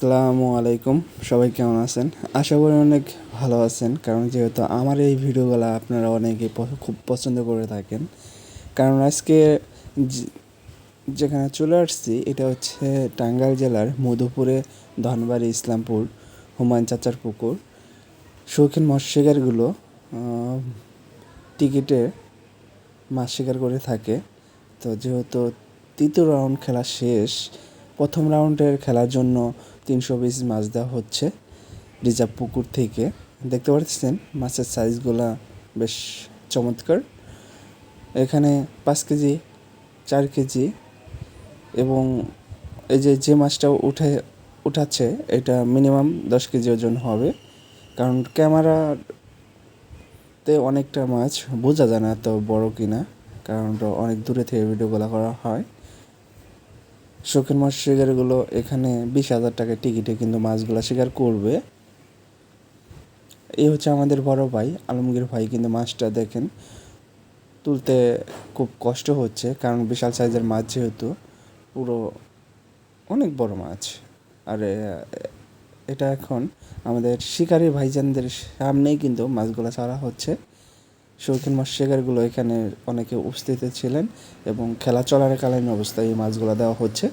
আসসালামু আলাইকুম। সবাই কেমন আছেন? আশা করি অনেক ভালো আছেন, কারণ যেহেতু আমার এই ভিডিওগুলো আপনারা অনেকে খুব পছন্দ করে থাকেন। কারণ আজকে যেখানে চলে আসছি, এটা হচ্ছে টাঙ্গাইল জেলার মধুপুরে ধনবাড়ি ইসলামপুর হুমায়ুন চাচার পুকুর। শৌখিন মাছ টিকিটে মাছ শিকার করে থাকে। তো যেহেতু তৃতীয় রাউন্ড খেলা শেষ, প্রথম রাউন্ডের খেলার জন্য তিনশো পিস মাছ দেওয়া হচ্ছে রিজার্ভ পুকুর থেকে। দেখতে পাচ্ছেন মাছের সাইজগুলা বেশ চমৎকার। এখানে পাঁচ কেজি, চার কেজি এবং এই যে যে মাছটা উঠে, উঠাচ্ছে, এটা মিনিমাম দশ কেজি ওজন হবে। কারণ ক্যামেরাতে অনেকটা মাছ বোঝা যায় না এত বড় কিনা, কারণ অনেক দূরে থেকে ভিডিওগুলো করা হয়। শৌখিন মাছ শিকারগুলো এখানে বিশ হাজার টাকা টিকিটে কিন্তু মাছগুলো শিকার করবে। এই হচ্ছে আমাদের বড় ভাই, আলমগীর ভাই কিন্তু মাছটা দেখেন। তুলতে খুব কষ্ট হচ্ছে, কারণ বিশাল সাইজের মাছ যেহেতু, পুরো অনেক বড় মাছ। আর এটা এখন আমাদের শিকারী ভাইজানদের সামনেই কিন্তু মাছগুলো ছাড়া হচ্ছে। শৌখিন মাছ শিকারগুলো এখানে অনেকে উপস্থিত ছিলেন এবং খেলা চলাকালীন অবস্থায় এই মাছগুলো দেওয়া হচ্ছে।